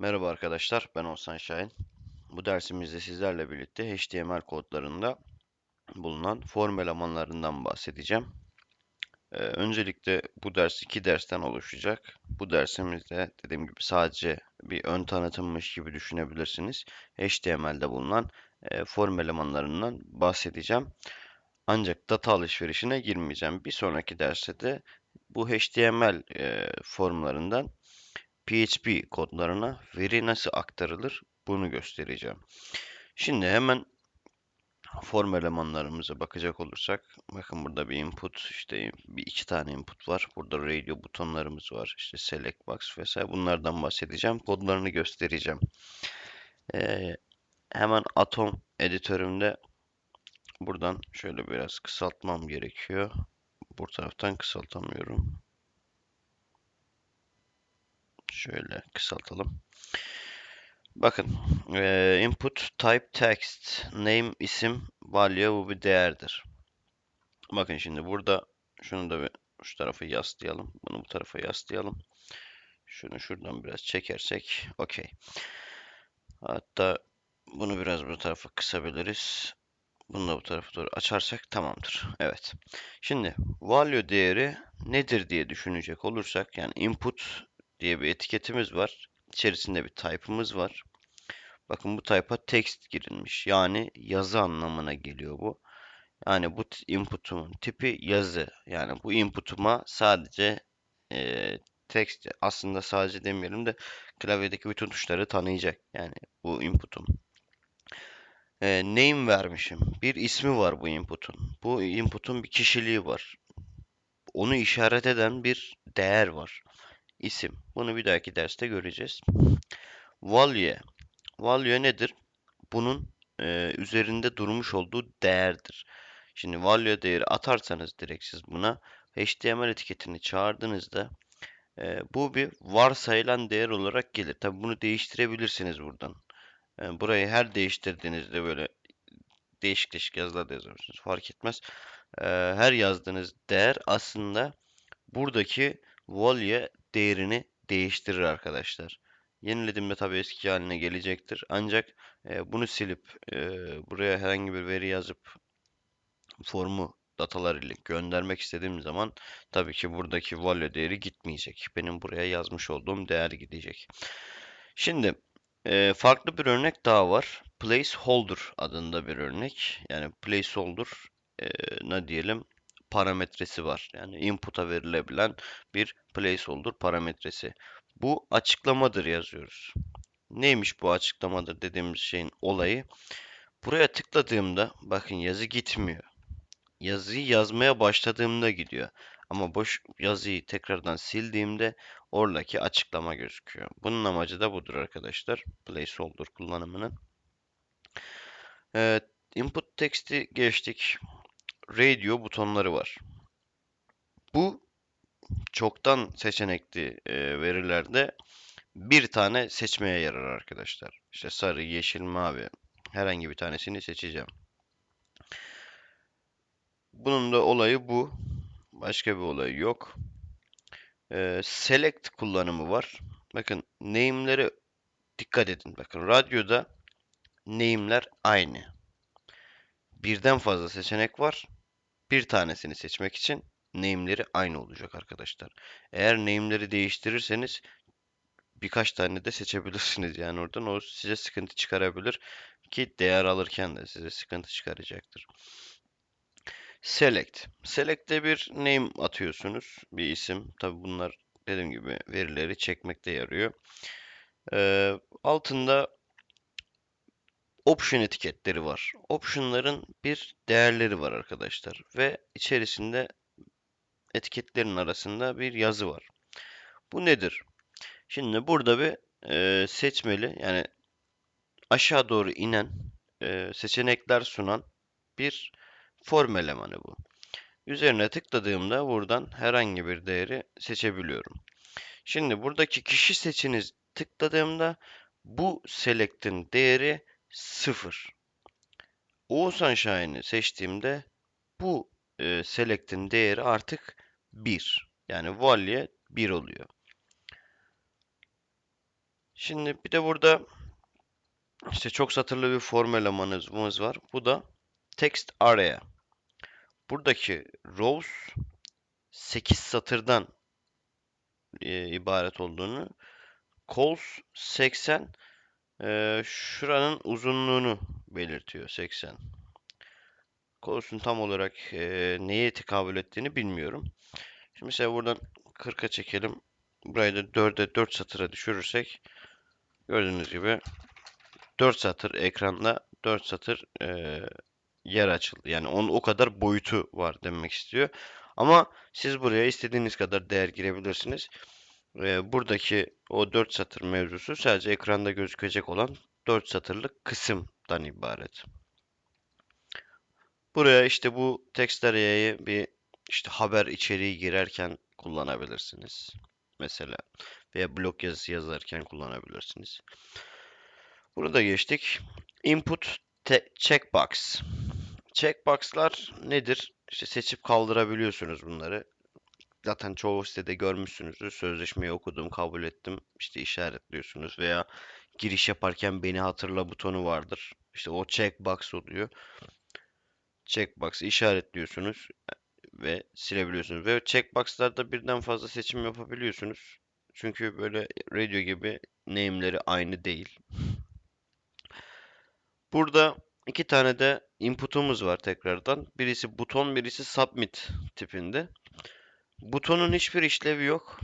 Merhaba arkadaşlar, ben Oğuzhan Şahin. Bu dersimizde sizlerle birlikte HTML kodlarında bulunan form elemanlarından bahsedeceğim. Ee, öncelikle bu ders iki dersten oluşacak. Bu dersimizde dediğim gibi sadece bir ön tanıtımmış gibi düşünebilirsiniz. HTML'de bulunan e, form elemanlarından bahsedeceğim. Ancak data alışverişine girmeyeceğim. Bir sonraki derste de bu HTML e, formlarından PHP kodlarına veri nasıl aktarılır bunu göstereceğim. Şimdi hemen form elemanlarımıza bakacak olursak bakın burada bir input işte bir iki tane input var. Burada radio butonlarımız var. işte select box vesaire bunlardan bahsedeceğim. Kodlarını göstereceğim. Ee, hemen atom editörümde buradan şöyle biraz kısaltmam gerekiyor. Bu taraftan kısaltamıyorum. Şöyle kısaltalım. Bakın e, input type text name isim value bu bir değerdir. Bakın şimdi burada şunu da bir şu tarafa yaslayalım. Bunu bu tarafa yaslayalım. Şunu şuradan biraz çekersek okey. Hatta bunu biraz bu tarafa kısabiliriz. Bunu da bu tarafa doğru açarsak tamamdır. Evet. Şimdi value değeri nedir diye düşünecek olursak yani input diye bir etiketimiz var. İçerisinde bir type'ımız var. Bakın bu type'a text girilmiş. Yani yazı anlamına geliyor bu. Yani bu input'umun tipi yazı. Yani bu input'uma sadece e, text aslında sadece demeyelim de klavyedeki bütün tuşları tanıyacak. Yani bu input'um. E, name vermişim. Bir ismi var bu input'un. Bu input'un bir kişiliği var. Onu işaret eden bir değer var isim. Bunu bir dahaki derste göreceğiz. Value. Value nedir? Bunun e, üzerinde durmuş olduğu değerdir. Şimdi value değeri atarsanız direkt siz buna HTML etiketini çağırdığınızda e, bu bir varsayılan değer olarak gelir. Tabi bunu değiştirebilirsiniz buradan. E, burayı her değiştirdiğinizde böyle değişik değişik yazılar da yazabilirsiniz. Fark etmez. E, her yazdığınız değer aslında buradaki value değerini değiştirir arkadaşlar. Yenilediğimde tabii eski haline gelecektir. Ancak e, bunu silip e, buraya herhangi bir veri yazıp formu datalar ile göndermek istediğim zaman tabii ki buradaki value değeri gitmeyecek. Benim buraya yazmış olduğum değer gidecek. Şimdi e, farklı bir örnek daha var. Placeholder adında bir örnek. Yani placeholder e, ne diyelim parametresi var. Yani input'a verilebilen bir placeholder parametresi. Bu açıklamadır yazıyoruz. Neymiş bu açıklamadır dediğimiz şeyin olayı? Buraya tıkladığımda bakın yazı gitmiyor. Yazıyı yazmaya başladığımda gidiyor. Ama boş yazıyı tekrardan sildiğimde oradaki açıklama gözüküyor. Bunun amacı da budur arkadaşlar. Placeholder kullanımının. Evet, input text'i geçtik radio butonları var. Bu çoktan seçenekli e, verilerde bir tane seçmeye yarar arkadaşlar. İşte sarı, yeşil, mavi herhangi bir tanesini seçeceğim. Bunun da olayı bu. Başka bir olayı yok. E, select kullanımı var. Bakın name'lere dikkat edin. Bakın radyoda name'ler aynı. Birden fazla seçenek var bir tanesini seçmek için name'leri aynı olacak arkadaşlar. Eğer name'leri değiştirirseniz birkaç tane de seçebilirsiniz. Yani oradan o size sıkıntı çıkarabilir ki değer alırken de size sıkıntı çıkaracaktır. Select. Select'te bir name atıyorsunuz. Bir isim. Tabi bunlar dediğim gibi verileri çekmekte yarıyor. Ee, altında option etiketleri var. Option'ların bir değerleri var arkadaşlar ve içerisinde etiketlerin arasında bir yazı var. Bu nedir? Şimdi burada bir e, seçmeli yani aşağı doğru inen e, seçenekler sunan bir form elemanı bu. Üzerine tıkladığımda buradan herhangi bir değeri seçebiliyorum. Şimdi buradaki kişi seçiniz tıkladığımda bu select'in değeri 0. Oğuzhan Şahin'i seçtiğimde bu e, select'in değeri artık 1. Yani value 1 oluyor. Şimdi bir de burada işte çok satırlı bir form elemanımız var. Bu da text array. Buradaki rows 8 satırdan e, ibaret olduğunu, calls 80 e, şuranın uzunluğunu belirtiyor 80. Calls'un tam olarak e, neye tekabül ettiğini bilmiyorum. Şimdi mesela buradan 40'a çekelim. Burayı da 4'e 4 satıra düşürürsek gördüğünüz gibi 4 satır ekranda 4 satır e, yer açıldı. Yani onun o kadar boyutu var demek istiyor. Ama siz buraya istediğiniz kadar değer girebilirsiniz. E, buradaki o 4 satır mevzusu sadece ekranda gözükecek olan 4 satırlık kısımdan ibaret. Buraya işte bu text array'i bir işte haber içeriği girerken kullanabilirsiniz. Mesela veya blog yazısı yazarken kullanabilirsiniz. Bunu da geçtik. Input checkbox. Checkbox'lar nedir? İşte seçip kaldırabiliyorsunuz bunları. Zaten çoğu sitede görmüşsünüzdür. Sözleşmeyi okudum, kabul ettim. İşte işaretliyorsunuz veya giriş yaparken beni hatırla butonu vardır. İşte o checkbox oluyor. Checkbox'ı işaretliyorsunuz ve silebiliyorsunuz. Ve checkbox'larda birden fazla seçim yapabiliyorsunuz. Çünkü böyle radio gibi name'leri aynı değil. Burada iki tane de input'umuz var tekrardan. Birisi buton, birisi submit tipinde. Butonun hiçbir işlevi yok.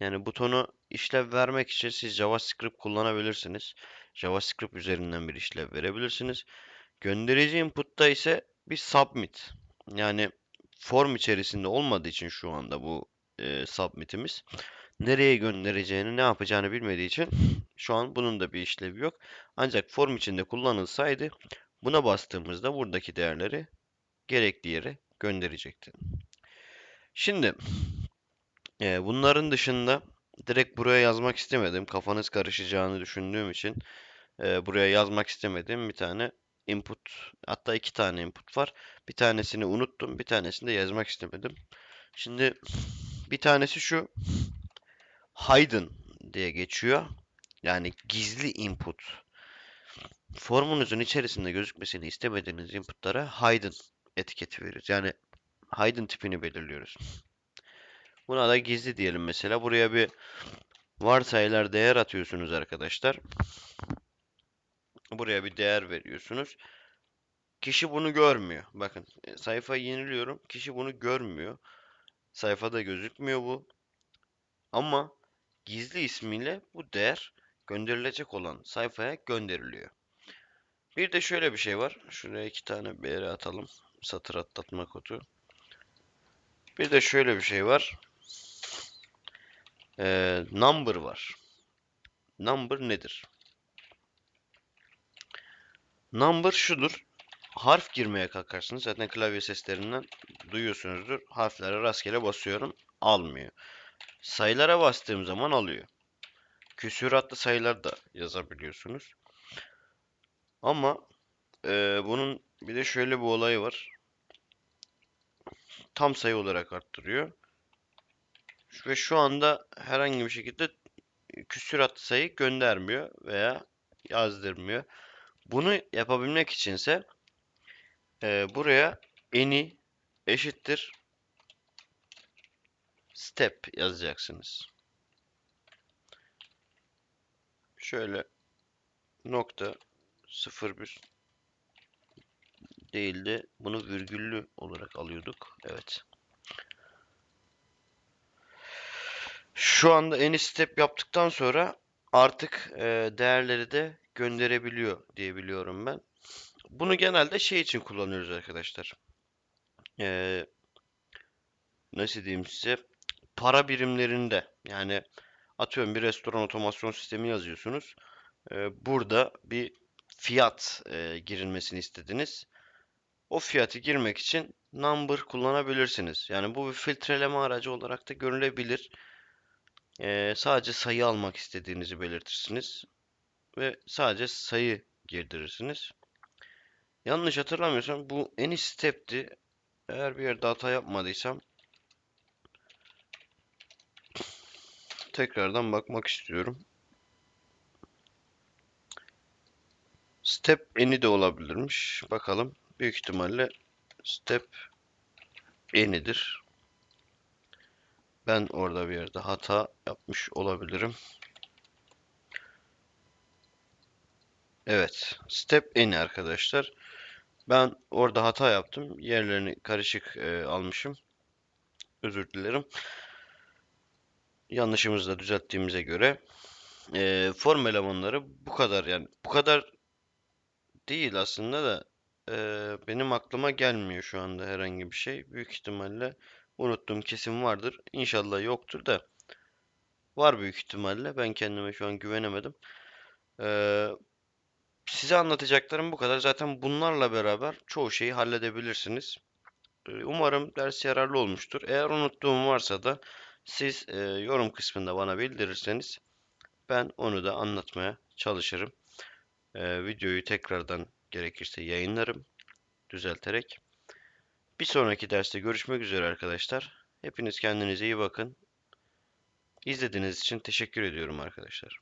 Yani butonu işlev vermek için siz JavaScript kullanabilirsiniz. JavaScript üzerinden bir işlev verebilirsiniz. Gönderici input'ta ise bir submit. Yani form içerisinde olmadığı için şu anda bu e, submit'imiz nereye göndereceğini, ne yapacağını bilmediği için şu an bunun da bir işlevi yok. Ancak form içinde kullanılsaydı buna bastığımızda buradaki değerleri gerekli yere gönderecekti. Şimdi e, bunların dışında direkt buraya yazmak istemedim. Kafanız karışacağını düşündüğüm için e, buraya yazmak istemedim. Bir tane input hatta iki tane input var. Bir tanesini unuttum. Bir tanesini de yazmak istemedim. Şimdi bir tanesi şu hidden diye geçiyor. Yani gizli input. Formunuzun içerisinde gözükmesini istemediğiniz inputlara hidden etiketi veririz. Yani hidden tipini belirliyoruz. Buna da gizli diyelim mesela. Buraya bir varsayılar değer atıyorsunuz arkadaşlar. Buraya bir değer veriyorsunuz. Kişi bunu görmüyor. Bakın e, sayfayı yeniliyorum. Kişi bunu görmüyor. Sayfada gözükmüyor bu. Ama gizli ismiyle bu değer gönderilecek olan sayfaya gönderiliyor. Bir de şöyle bir şey var. Şuraya iki tane BR atalım. Satır atlatma kodu. Bir de şöyle bir şey var. Ee, number var. Number nedir? Number şudur. Harf girmeye kalkarsınız. Zaten klavye seslerinden duyuyorsunuzdur. Harflere rastgele basıyorum. Almıyor. Sayılara bastığım zaman alıyor. Küsuratlı sayılar da yazabiliyorsunuz. Ama e, bunun bir de şöyle bir olayı var. Tam sayı olarak arttırıyor. Ve şu anda herhangi bir şekilde küsuratlı sayı göndermiyor veya yazdırmıyor. Bunu yapabilmek içinse e, buraya eni eşittir step yazacaksınız. Şöyle nokta 01 değildi. Bunu virgüllü olarak alıyorduk. Evet. Şu anda en step yaptıktan sonra artık e, değerleri de gönderebiliyor diye biliyorum ben. Bunu genelde şey için kullanıyoruz arkadaşlar. E, nasıl diyeyim size? Para birimlerinde yani atıyorum bir restoran otomasyon sistemi yazıyorsunuz. E, burada bir fiyat e, girilmesini istediniz. O fiyatı girmek için number kullanabilirsiniz. Yani bu bir filtreleme aracı olarak da görülebilir. Ee, sadece sayı almak istediğinizi belirtirsiniz. Ve sadece sayı girdirirsiniz. Yanlış hatırlamıyorsam bu en step'ti. Eğer bir yerde hata yapmadıysam tekrardan bakmak istiyorum. step eni de olabilirmiş. Bakalım. Büyük ihtimalle step enidir. Ben orada bir yerde hata yapmış olabilirim. Evet. Step eni arkadaşlar. Ben orada hata yaptım. Yerlerini karışık e, almışım. Özür dilerim. Yanlışımızı da düzelttiğimize göre e, form elemanları bu kadar yani bu kadar değil aslında da e, benim aklıma gelmiyor şu anda herhangi bir şey. Büyük ihtimalle unuttuğum kesim vardır. İnşallah yoktur da var büyük ihtimalle. Ben kendime şu an güvenemedim. E, size anlatacaklarım bu kadar. Zaten bunlarla beraber çoğu şeyi halledebilirsiniz. Umarım ders yararlı olmuştur. Eğer unuttuğum varsa da siz e, yorum kısmında bana bildirirseniz ben onu da anlatmaya çalışırım. E, videoyu tekrardan gerekirse yayınlarım düzelterek. Bir sonraki derste görüşmek üzere arkadaşlar. Hepiniz kendinize iyi bakın. İzlediğiniz için teşekkür ediyorum arkadaşlar.